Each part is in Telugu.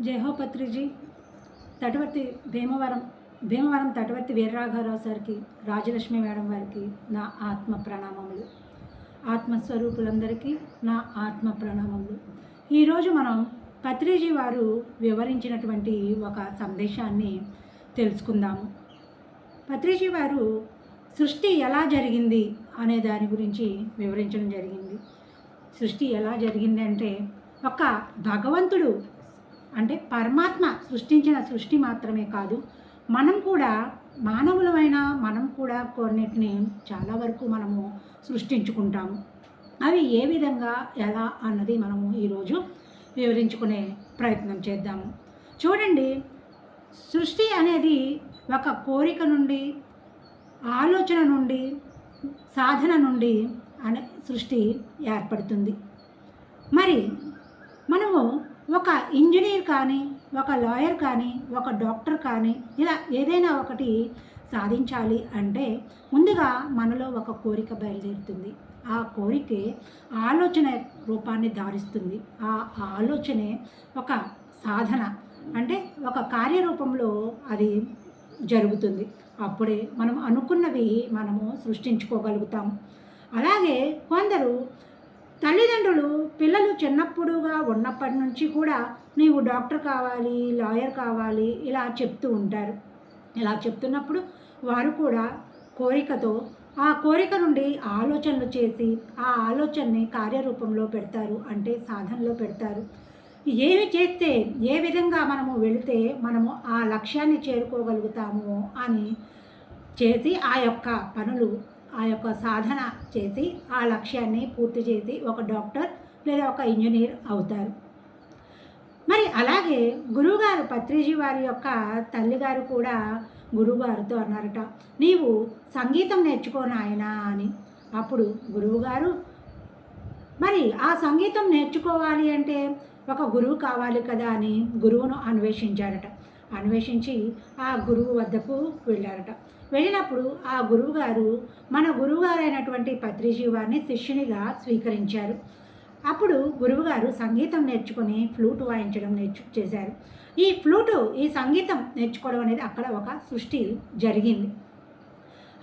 జయహోపత్రిజీ తటవర్తి భీమవరం భీమవరం తటవర్తి వీరరాఘవరావు సార్కి రాజలక్ష్మి మేడం వారికి నా ఆత్మ ప్రణామములు. ఆత్మస్వరూపులందరికీ నా ఆత్మ ప్రణామములు. ఈరోజు మనం పత్రిజీ వారు వివరించినటువంటి ఒక సందేశాన్ని తెలుసుకుందాము. పత్రిజీ వారు సృష్టి ఎలా జరిగింది అనే దాని గురించి వివరించడం జరిగింది. సృష్టి ఎలా జరిగిందంటే ఒక భగవంతుడు అంటే పరమాత్మ సృష్టించిన సృష్టి మాత్రమే కాదు మనం కూడా మానవులమైన మనం కూడా కొన్నిటిని చాలా వరకు మనము సృష్టించుకుంటాము. అవి ఏ విధంగా ఎలా అన్నది మనము ఈరోజు వివరించుకునే ప్రయత్నం చేద్దాము. చూడండి సృష్టి అనేది ఒక కోరిక నుండి ఆలోచన నుండి సాధన నుండి అనే సృష్టి ఏర్పడుతుంది. మరి మనము ఒక ఇంజనీర్ కానీ ఒక లాయర్ కానీ ఒక డాక్టర్ కానీ ఇలా ఏదైనా ఒకటి సాధించాలి అంటే ముందుగా మనలో ఒక కోరిక బయలుదేరుతుంది. ఆ కోరికే ఆలోచన రూపాన్ని ధారిస్తుంది ఆ ఆలోచనే ఒక సాధన అంటే ఒక కార్యరూపంలో అది జరుగుతుంది. అప్పుడే మనం అనుకున్నవి మనము సృష్టించుకోగలుగుతాం. అలాగే కొందరు తల్లిదండ్రులు పిల్లలు చిన్నప్పుడుగా ఉన్నప్పటి నుంచి కూడా నీవు డాక్టర్ కావాలి లాయర్ కావాలి ఇలా చెప్తూ ఉంటారు. ఇలా చెప్తున్నప్పుడు వారు కూడా కోరికతో ఆ కోరిక నుండి ఆలోచనలు చేసి ఆ ఆలోచనని కార్యరూపంలో పెడతారు అంటే సాధనలో పెడతారు. ఏమి చేస్తే ఏ విధంగా మనము వెళితే మనము ఆ లక్ష్యాన్ని చేరుకోగలుగుతాము అని చేసి ఆ యొక్క పనులు ఆ యొక్క సాధన చేసి ఆ లక్ష్యాన్ని పూర్తి చేసి ఒక డాక్టర్ లేదా ఒక ఇంజనీర్ అవుతారు. మరి అలాగే గురువుగారు పత్రిజీ వారి యొక్క తల్లిగారు కూడా గురువుగారితో అన్నారట నీవు సంగీతం నేర్చుకో నాయనా అని. అప్పుడు గురువుగారు మరి ఆ సంగీతం నేర్చుకోవాలి అంటే ఒక గురువు కావాలి కదా అని గురువును అన్వేషించారట. అన్వేషించి ఆ గురువు వద్దకు వెళ్ళారట. వెళ్ళినప్పుడు ఆ గురువుగారు మన గురువుగారైనటువంటి పత్రిజీ వారిని శిష్యునిగా స్వీకరించారు. అప్పుడు గురువుగారు సంగీతం నేర్చుకొని ఫ్లూట్ వాయించడం నేర్చు చేశారు. ఈ ఫ్లూటు ఈ సంగీతం నేర్చుకోవడం అనేది అక్కడ ఒక సృష్టి జరిగింది.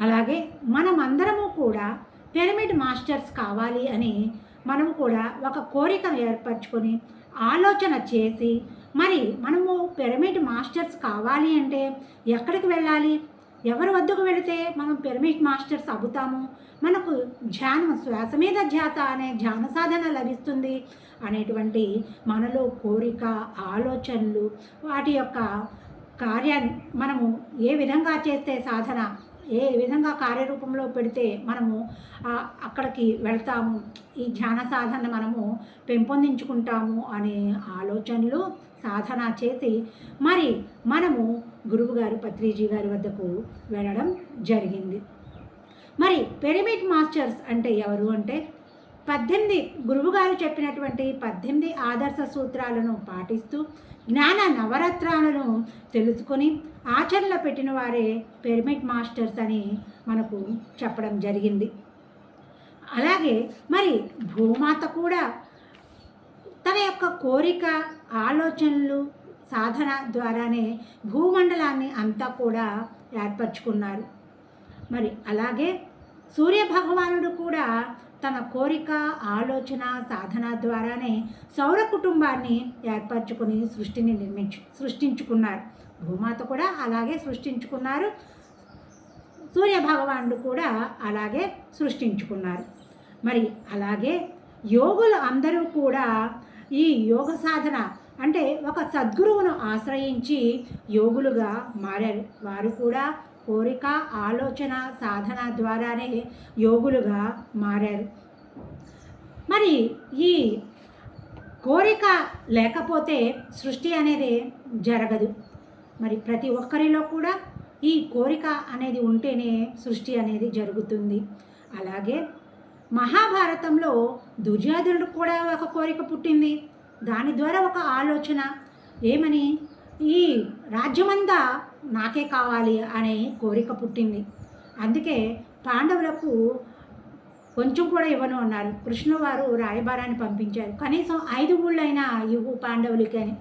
అలాగే మనమందరము కూడా పిరమిడ్ మాస్టర్స్ కావాలి అని మనము కూడా ఒక కోరికను ఏర్పరచుకొని ఆలోచన చేసి మరి మనము పిరమిడ్ మాస్టర్స్ కావాలి అంటే ఎక్కడికి వెళ్ళాలి? ఎవరి వద్దకు వెళితే మనం పిరమిడ్ మాస్టర్స్ అవుతాము? మనకు ధ్యానం శ్వాస మీద ధ్యాస అనే ధ్యాన సాధన లభిస్తుంది అనేటువంటి మనలో కోరిక ఆలోచనలు వాటి యొక్క కార్యాన్ని మనము ఏ విధంగా చేస్తే సాధన ఏ విధంగా కార్యరూపంలో పెడితే మనము అక్కడికి వెళ్తాము ఈ ధ్యాన సాధన మనము పెంపొందించుకుంటాము అనే ఆలోచనలు సాధన చేసి మరి మనము గురువుగారు పత్రిజీ గారి వద్దకు వెళ్ళడం జరిగింది. మరి పిరమిడ్ మాస్టర్స్ అంటే ఎవరు అంటే పద్దెనిమిది గురువుగారు చెప్పినటువంటి పద్దెనిమిది ఆదర్శ సూత్రాలను పాటిస్తూ జ్ఞాన నవరత్నాలను తెలుసుకొని ఆచరణలో పెట్టిన వారే పిరమిడ్ మాస్టర్స్ అని మనకు చెప్పడం జరిగింది. అలాగే మరి భూమాత కూడా తన యొక్క కోరిక ఆలోచనలు సాధన ద్వారానే భూమండలాన్ని అంతా కూడా ఏర్పరచుకున్నారు. మరి అలాగే సూర్య భగవానుడు కూడా తన కోరిక ఆలోచన సాధన ద్వారానే సౌర కుటుంబాన్ని ఏర్పరచుకుని సృష్టిని నిర్మించు సృష్టించుకున్నారు. భూమాత కూడా అలాగే సృష్టించుకున్నారు. సూర్య భగవానుడు కూడా అలాగే సృష్టించుకున్నారు. మరి అలాగే యోగులు అందరూ కూడా ఈ యోగ సాధన అంటే ఒక సద్గురువును ఆశ్రయించి యోగులుగా మారారు. వారు కూడా కోరిక ఆలోచన సాధన ద్వారానే యోగులుగా మారారు. మరి ఈ కోరిక లేకపోతే సృష్టి అనేది జరగదు. మరి ప్రతి ఒక్కరిలో కూడా ఈ కోరిక అనేది ఉంటేనే సృష్టి అనేది జరుగుతుంది. అలాగే మహాభారతంలో దుర్యోధనుడు కూడా ఒక కోరిక పుట్టింది. దాని ద్వారా ఒక ఆలోచన. ఏమని? ఈ రాజ్యమంతా నాకే కావాలి అనే కోరిక పుట్టింది. అందుకే పాండవులకు కొంచెం కూడా ఇవ్వను అన్నారు. కృష్ణవారు రాయబారాన్ని పంపించారు. కనీసం ఐదు ఊళ్ళైనా ఇవ్వు పాండవులకని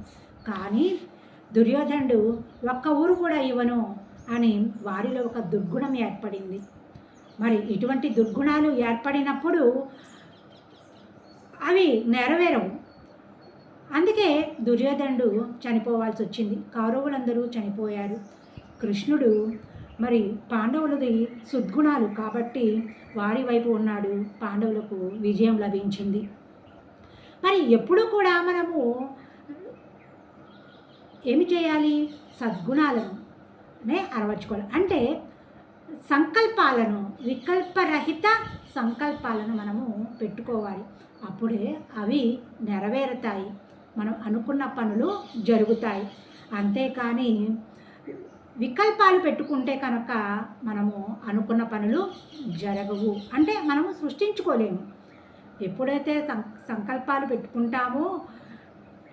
కానీ దుర్యోధనుడు ఒక్క ఊరు కూడా ఇవ్వను అని వారిలో ఒక దుర్గుణం ఏర్పడింది. మరి ఇటువంటి దుర్గుణాలు ఏర్పడినప్పుడు అవి నెరవేరవు. అందుకే దుర్యోధనుడు చనిపోవాల్సి వచ్చింది కౌరవులందరూ చనిపోయారు. కృష్ణుడు మరి పాండవులది సుద్గుణాలు కాబట్టి వారి వైపు ఉన్నాడు. పాండవులకు విజయం లభించింది. మరి ఎప్పుడూ కూడా మనము ఏమి చేయాలి? సద్గుణాలను నే అరవర్చుకోవాలి అంటే సంకల్పాలను వికల్పరహిత సంకల్పాలను మనము పెట్టుకోవాలి. అప్పుడే అవి నెరవేరుతాయి. మనం అనుకున్న పనులు జరుగుతాయి. అంతేకాని వికల్పాలు పెట్టుకుంటే కనుక మనము అనుకున్న పనులు జరగవు. అంటే మనము సృష్టించుకోలేము. ఎప్పుడైతే సం సంకల్పాలు పెట్టుకుంటామో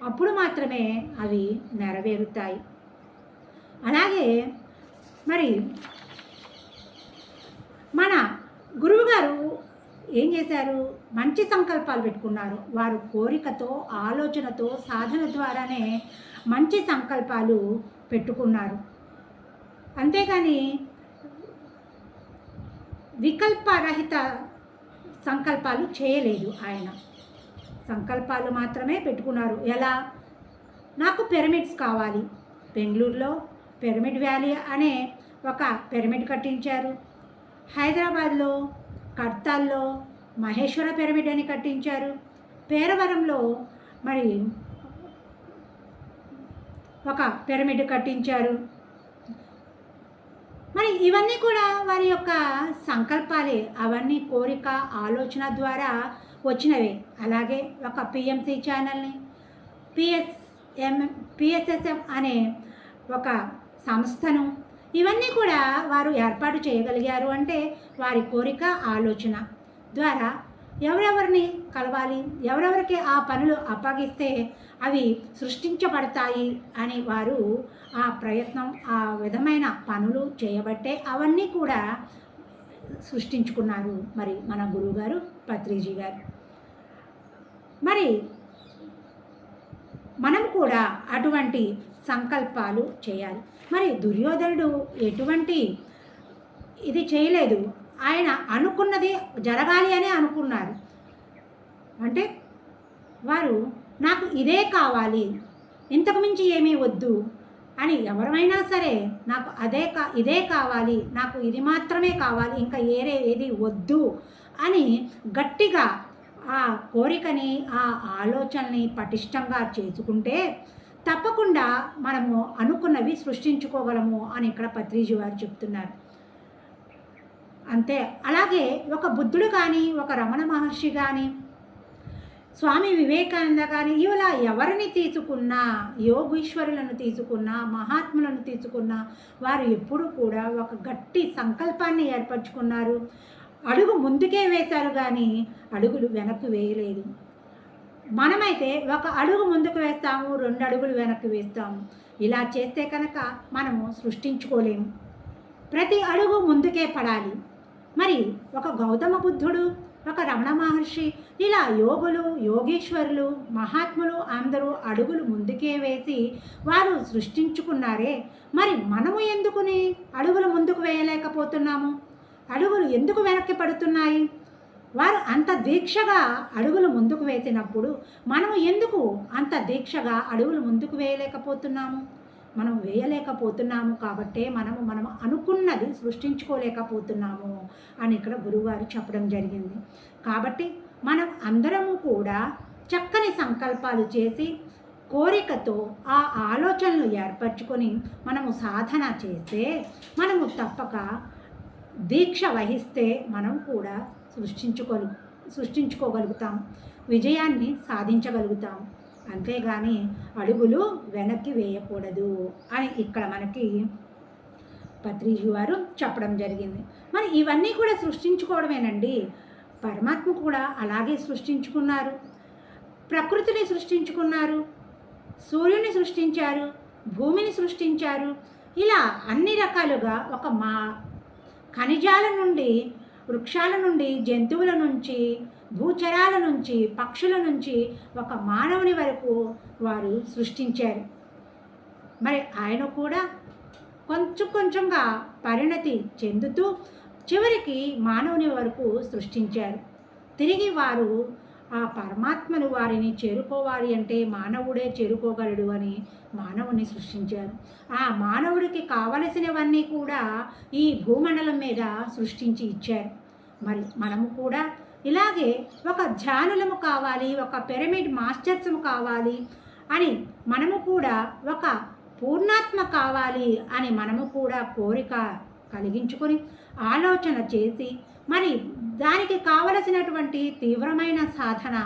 అప్పుడు మాత్రమే అవి నెరవేరుతాయి. అలాగే మరి మన ఏం చేశారు? మంచి సంకల్పాలు పెట్టుకున్నారు. వారు కోరికతో ఆలోచనతో సాధన ద్వారానే మంచి సంకల్పాలు పెట్టుకున్నారు. అంతేగాని వికల్పరహిత సంకల్పాలు చేయలేదు ఆయన. సంకల్పాలు మాత్రమే పెట్టుకున్నారు. ఎలా? నాకు పిరమిడ్స్ కావాలి. బెంగళూరులో పిరమిడ్ వ్యాలీ అనే ఒక పిరమిడ్ కట్టించారు. హైదరాబాద్లో కడతాల్లో మహేశ్వర పిరమిడ్ అని కట్టించారు. పేరవరంలో మరి ఒక పిరమిడ్ కట్టించారు. మరి ఇవన్నీ కూడా వారి యొక్క సంకల్పాలే అవన్నీ కోరిక ఆలోచన ద్వారా వచ్చినవి. అలాగే ఒక పిఎంసి ఛానల్ని పిఎస్ఎం పిఎస్ఎస్ఎం అనే ఒక సంస్థను ఇవన్నీ కూడా వారు ఏర్పాటు చేయగలిగారు అంటే వారి కోరిక ఆలోచన ద్వారా ఎవరెవరిని కలవాలి ఎవరెవరికి ఆ పనులు అప్పగిస్తే అవి సృష్టించబడతాయి అని వారు ఆ ప్రయత్నం ఆ విధమైన పనులు చేయబట్టే అవన్నీ కూడా సృష్టించుకున్నారు. మరి మన గురువుగారు పత్రిజీ గారు. మరి మనం కూడా అటువంటి సంకల్పాలు చేయాలి. మరి దుర్యోధనుడు ఎటువంటి ఇది చేయలేదు. ఆయన అనుకున్నది జరగాలి అనే అనుకున్నారు. అంటే వారు నాకు ఇదే కావాలి. ఇంతకు మించి ఏమీ వద్దు. అని ఎవరైనా సరే నాకు అదే కా ఇదే కావాలి. నాకు ఇది మాత్రమే కావాలి. ఇంకా ఏరే ఏది వద్దు. అని గట్టిగా ఆ కోరికని ఆ ఆలోచనని పటిష్టంగా చేసుకుంటే తప్పకుండా మనము అనుకున్నవి సృష్టించుకోగలము అని ఇక్కడ పత్రిజీ వారు చెప్తున్నారు. అంతే. అలాగే ఒక బుద్ధుడు కానీ ఒక రమణ మహర్షి కానీ స్వామి వివేకానంద కానీ ఇలా ఎవరిని తీసుకున్నా యోగీశ్వరులను తీసుకున్నా మహాత్ములను తీసుకున్నా వారు ఎప్పుడు కూడా ఒక గట్టి సంకల్పాన్ని ఏర్పరచుకున్నారు. అడుగు ముందుకే వేశారు కానీ అడుగులు వెనక్కి వేయలేదు. మనమైతే ఒక అడుగు ముందుకు వేస్తాము రెండు అడుగులు వెనక్కి వేస్తాము. ఇలా చేస్తే కనుక మనము సృష్టించుకోలేము. ప్రతి అడుగు ముందుకే పడాలి. మరి ఒక గౌతమ బుద్ధుడు ఒక రమణ మహర్షి ఇలా యోగులు యోగేశ్వరులు మహాత్ములు అందరూ అడుగులు ముందుకే వేసి వారు సృష్టించుకున్నారే మరి మనము ఎందుకుని అడుగులు ముందుకు వేయలేకపోతున్నాము? అడుగులు ఎందుకు వెనక్కి పడుతున్నాయి? వారు అంత దీక్షగా అడుగులు ముందుకు వేసినప్పుడు మనం ఎందుకు అంత దీక్షగా అడుగులు ముందుకు వేయలేకపోతున్నాము? మనం వేయలేకపోతున్నాము కాబట్టే మనము మనం అనుకున్నది సృష్టించుకోలేకపోతున్నాము అని ఇక్కడ గురువుగారు చెప్పడం జరిగింది. కాబట్టి మనం అందరము కూడా చక్కని సంకల్పాలు చేసి కోరికతో ఆ ఆలోచనలు ఏర్పరచుకొని మనము సాధన చేస్తే మనము తప్పక దీక్ష వహిస్తే మనం కూడా సృష్టించుకోగలు సృష్టించుకోగలుగుతాం విజయాన్ని సాధించగలుగుతాం అంతేగాని అడుగులు వెనక్కి వేయకూడదు అని ఇక్కడ మనకి పత్రిజీ వారు చెప్పడం జరిగింది. మరి ఇవన్నీ కూడా సృష్టించుకోవడమేనండి. పరమాత్మ కూడా అలాగే సృష్టించుకున్నారు. ప్రకృతిని సృష్టించుకున్నారు. సూర్యుని సృష్టించారు. భూమిని సృష్టించారు. ఇలా అన్ని రకాలుగా ఒక మా ఖనిజాల నుండి వృక్షాల నుండి జంతువుల నుంచి భూచరాల నుంచి పక్షుల నుంచి ఒక మానవుని వరకు వారు సృష్టించారు. మరి ఆయన కూడా కొంచెం కొంచెంగా పరిణతి చెందుతూ చివరికి మానవుని వరకు సృష్టించారు. తిరిగి వారు ఆ పరమాత్మను వారిని చేరుకోవాలి అంటే మానవుడే చేరుకోగలడు అని మానవుని సృష్టించారు. ఆ మానవుడికి కావలసినవన్నీ కూడా ఈ భూమండలం మీద సృష్టించి ఇచ్చారు. మరి మనము కూడా ఇలాగే ఒక ధ్యానులము కావాలి ఒక పిరమిడ్ మాస్టర్స్ము కావాలి అని మనము కూడా ఒక పూర్ణాత్మ కావాలి అని మనము కూడా కోరిక కలిగించుకొని ఆలోచన చేసి మరి దానికి కావలసినటువంటి తీవ్రమైన సాధన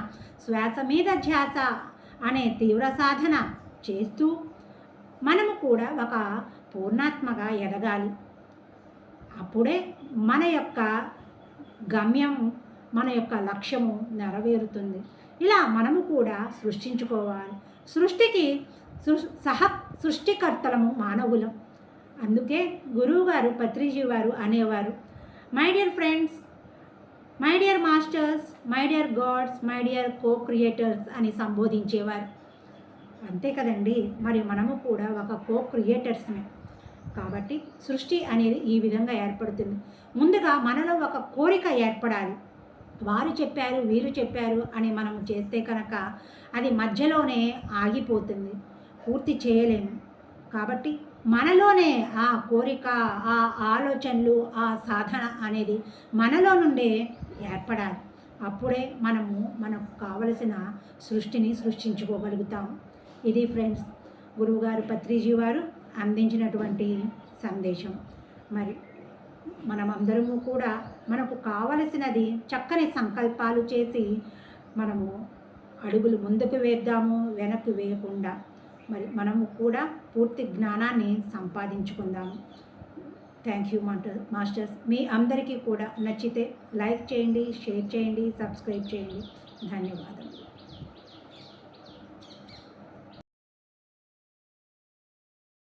శ్వాస మీద ధ్యాస అనే తీవ్ర సాధన చేస్తూ మనము కూడా ఒక పూర్ణాత్మగా ఎదగాలి. అప్పుడే మన యొక్క గమ్యం మన యొక్క లక్ష్యము నెరవేరుతుంది. ఇలా మనము కూడా సృష్టించుకోవాలి. సృష్టికి సహ సృష్టికర్తలము మానవులం. అందుకే గురువుగారు పత్రిజీ వారు అనేవారు my dear friends my dear masters my dear gods my dear co creators అని సంబోధించేవారు. అంతే కదండి మరి మనము కూడా ఒక కో క్రియేటర్స్మే కాబట్టి సృష్టి అనేది ఈ విధంగా ఏర్పడుతుంది. ముందుగా మనలో ఒక కోరిక ఏర్పడాలి. వారు చెప్పారు వీరు చెప్పారు అని మనం చేస్తే కనుక అది మధ్యలోనే ఆగిపోతుంది. పూర్తి చేయలేము. కాబట్టి మనలోనే ఆ కోరిక ఆ ఆలోచనలు ఆ సాధన అనేది మనలో నుండే ఏర్పడాలి. అప్పుడే మనము మనకు కావలసిన సృష్టిని సృష్టించుకోగలుగుతాం. ఇది ఫ్రెండ్స్ గురువుగారు పత్రిజీ వారు అందించినటువంటి సందేశం. మరి మనమందరము కూడా మనకు కావలసినది చక్కని సంకల్పాలు చేసి మనము అడుగులు ముందుకు వేద్దాము వెనక్కి వేయకుండా మరి మనము కూడా పూర్తి జ్ఞానాన్ని సంపాదించుకుందాము థ్యాంక్ యూ మాస్టర్స్ మీ అందరికీ కూడా నచ్చితే లైక్ చేయండి షేర్ చేయండి సబ్స్క్రైబ్ చేయండి. ధన్యవాదాలు